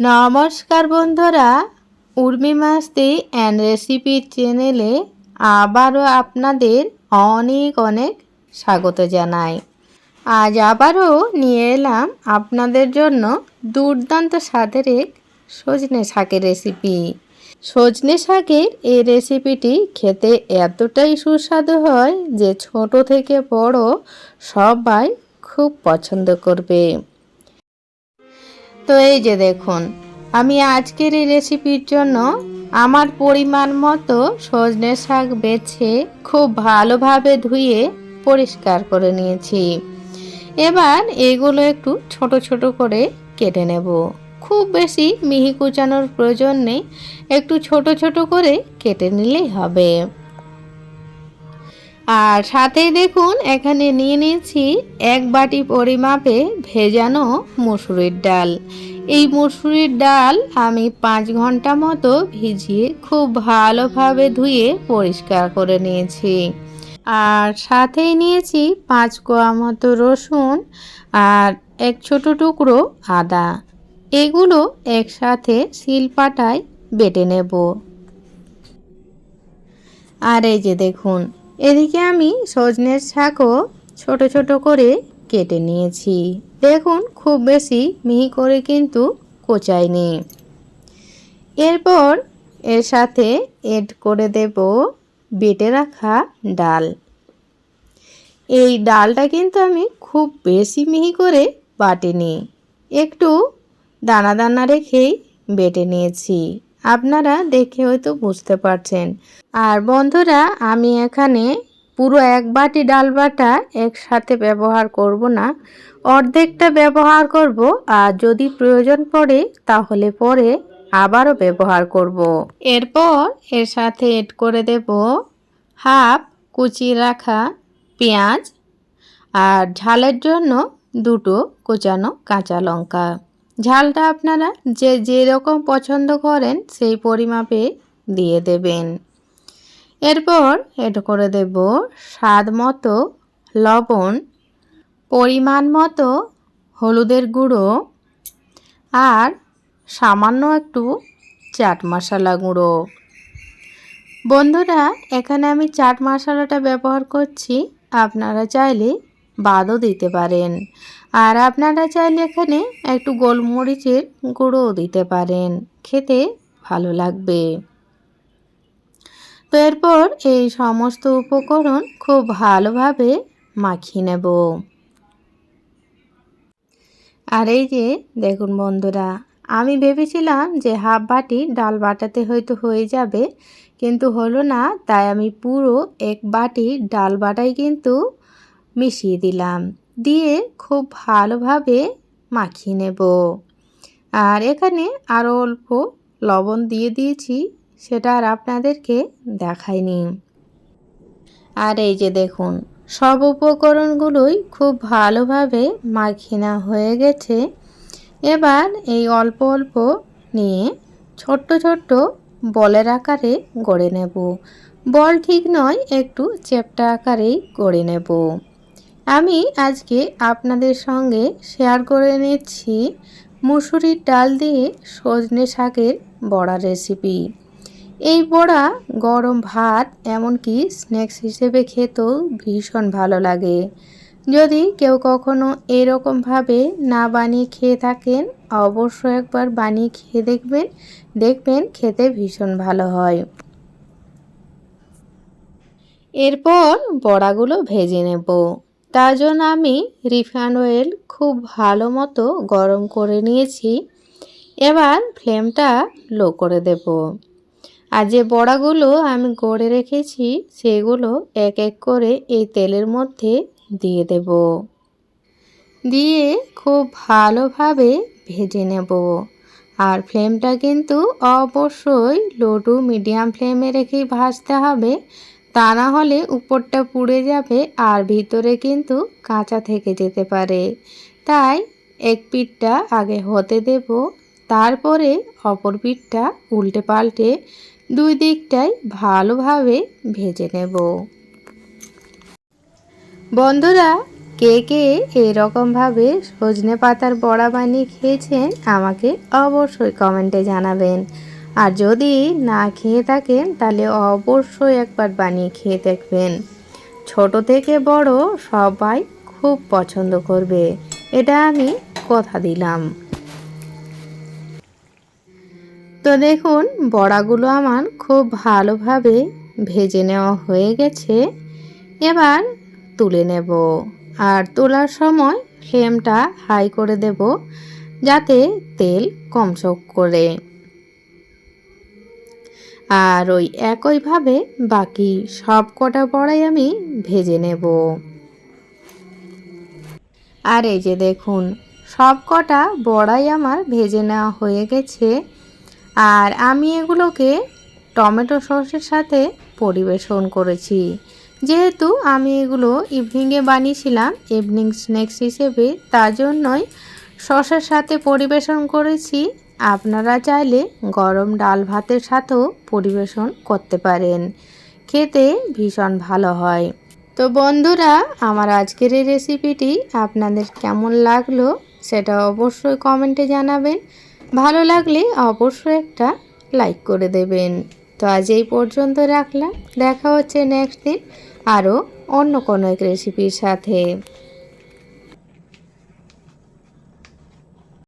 নমস্কার বন্ধুরা, উর্মি মাস্তি and recipe চ্যানেলে আবারও আপনাদের অনেক অনেক স্বাগত জানাই। আজ আবারও নিয়ে এলাম আপনাদের জন্য দুর্দান্ত স্বাদের এক সজনে শাকের রেসিপি সজনে শাকের এই রেসিপিটি খেতে এতটাই সুস্বাদু হয় যে ছোট থেকে বড় সবাই খুব পছন্দ করবে। তো এই যে দেখুন, আমি আজকের এই রেসিপির জন্য আমার পরিমাণ মতো সজনে শাক বেছে খুব ভালোভাবে ধুয়ে পরিষ্কার করে নিয়েছি। এবার এগুলো একটু ছোট ছোট করে কেটে নেব। খুব বেশি মিহি কুচানোর প্রয়োজন নেই, একটু ছোট ছোট করে কেটে নিলেই হবে। আর সাথেই দেখুন, এখানে নিয়ে নিয়েছি এক বাটি পরিমাপে ভেজানো মুসুরির ডাল। এই মুসুরির ডাল আমি পাঁচ ঘণ্টা মতো ভিজিয়ে খুব ভালোভাবে ধুয়ে পরিষ্কার করে নিয়েছি। আর সাথেই নিয়েছি পাঁচ কোয়া মতো রসুন আর এক ছোট টুকরো আদা। এগুলো একসাথে শিলপাটায় বেটে নেব। আর এই যে দেখুন এদিকে আমি সজনের শাকও ছোট ছোট করে কেটে নিয়েছি। দেখুন, খুব বেশি মিহি করে কিন্তু কোচাইনি এরপর এর সাথে এড করে দেব বেটে রাখা ডাল। এই ডালটা কিন্তু আমি খুব বেশি মিহি করে বাটিনি। একটু দানা দানা রেখেই বেটে নিয়েছি। আপনারা দেখে হয়তো বুঝতে পারছেন। আর বন্ধুরা, আমি এখানে পুরো এক বাটি ডাল বাটা একসাথে ব্যবহার করব না। অর্ধেকটা ব্যবহার করব, আর যদি প্রয়োজন পড়ে, তাহলে পরে আবারও ব্যবহার করব। এরপর এর সাথে এড করে দেব হাফ কুচি রাখা পেঁয়াজ, আর ঝালের জন্য দুটো কোচানো কাঁচা লঙ্কা। ঝালটা আপনারা যে যেরকম পছন্দ করেন সেই পরিমাপে দিয়ে দেবেন। এরপর এড করে দেব স্বাদ মতো লবণ, পরিমাণ মতো হলুদের গুঁড়ো আর সামান্য একটু চাট মশলা গুঁড়ো। বন্ধুরা, এখানে আমি চাট মশলাটা ব্যবহার করছি। আপনারা চাইলে বাদও দিতে পারেন। আর আপনারা চাইলে এখানে একটু গোলমরিচের গুঁড়োও দিতে পারেন। খেতে ভালো লাগবে। তো এরপর এই সমস্ত উপকরণ খুব ভালোভাবে মাখিয়ে নেব। আর এই যে, দেখুন বন্ধুরা, আমি ভেবেছিলাম যে হাফ বাটি ডাল বাটাতে হয়তো হয়ে যাবে, কিন্তু হলো না, তাই আমি পুরো এক বাটি ডাল বাটাই কিন্তু মিশিয়ে দিলাম। দিয়ে খুব ভালোভাবে মাখিয়ে নেব। আর এখানে আরও অল্প লবণ দিয়ে দিয়েছি, সেটা আর আপনাদেরকে দেখাইনি। আর এই যে দেখুন, সব উপকরণগুলোই খুব ভালোভাবে মাখিনা হয়ে গেছে। এবার এই অল্প অল্প নিয়ে ছোট্ট ছোট্ট বলের আকারে গড়ে নেব। বল ঠিক নয়, একটু চেপটা আকারেই গড়ে নেব। আমি আজকে আপনাদের সঙ্গে শেয়ার করে নিচ্ছি মুসুরির ডাল দিয়ে সজনে শাকের বড়া রেসিপি এই বড়া গরম ভাত এমনকি স্ন্যাক্স হিসেবে খেতেও ভীষণ ভালো লাগে। যদি কেউ কখনো এরকমভাবে না বানিয়ে খেয়ে থাকেন, অবশ্যই একবার বানিয়ে খেয়ে দেখবেন দেখবেন খেতে ভীষণ ভালো হয়। এরপর বড়াগুলো ভেজে নেব। তার জন্য আমি রিফাইন্ড অয়েল খুব ভালো মতো গরম করে নিয়েছি। এবার ফ্লেমটা লো করে দেব। আর যে বড়াগুলো আমি গড়ে রেখেছি, সেগুলো এক এক করে এই তেলের মধ্যে দিয়ে দেব। দিয়ে খুব ভালোভাবে ভেজে নেব। আর ফ্লেমটা কিন্তু অবশ্যই লো টু মিডিয়াম ফ্লেমে রেখেই ভাজতে হবে। তা না হলে উপরটা পুড়ে যাবে আর ভিতরে কিন্তু কাঁচা থেকে যেতে পারে। তাই এক পিঠটা আগে হতে দেব, তারপরে অপর পিঠটা উল্টে পাল্টে দুই দিকটাই ভালোভাবে ভেজে নেব। বন্ধুরা, কে কে এরকমভাবে সজনে পাতার বড়া বানিয়ে খেয়েছেন আমাকে অবশ্যই কমেন্টে জানাবেন। আর যদি না খেয়ে থাকেন, তাহলে অবশ্যই একবার বানিয়ে খেয়ে দেখবেন। ছোট থেকে বড় সবাই খুব পছন্দ করবে, এটা আমি কথা দিলাম। তো দেখুন, বড়াগুলো আমার খুব ভালোভাবে ভেজে নেওয়া হয়ে গেছে। এবার তুলে নেব আর তোলার সময় ফ্লেমটা হাই করে দেব, যাতে তেল কম শোক করে। আর ওই একইভাবে বাকি সব কটা বড়াই আমি ভেজে নেব। আর এই যে দেখুন, সব কটা বড়াই আমার ভেজে নেওয়া হয়ে গেছে। আর আমি এগুলোকে টমেটো সসের সাথে পরিবেশন করেছি। যেহেতু আমি এগুলো ইভিনিংয়ে বানিয়েছিলাম ইভিনিং স্ন্যাক্স হিসেবে, তার জন্যই সসের সাথে পরিবেশন করেছি। আপনারা চাইলে গরম ডাল ভাতের সাথেও পরিবেশন করতে পারেন। খেতে ভীষণ ভালো হয়। তো বন্ধুরা, আমার আজকের এই রেসিপিটি আপনাদের কেমন লাগল সেটা অবশ্যই কমেন্টে জানাবেন। ভালো লাগলে অবশ্যই একটা লাইক করে দেবেন। তো আজ এই পর্যন্ত রাখলাম। দেখা হচ্ছে নেক্সট দিন আরও অন্য কোনো এক রেসিপির সাথে।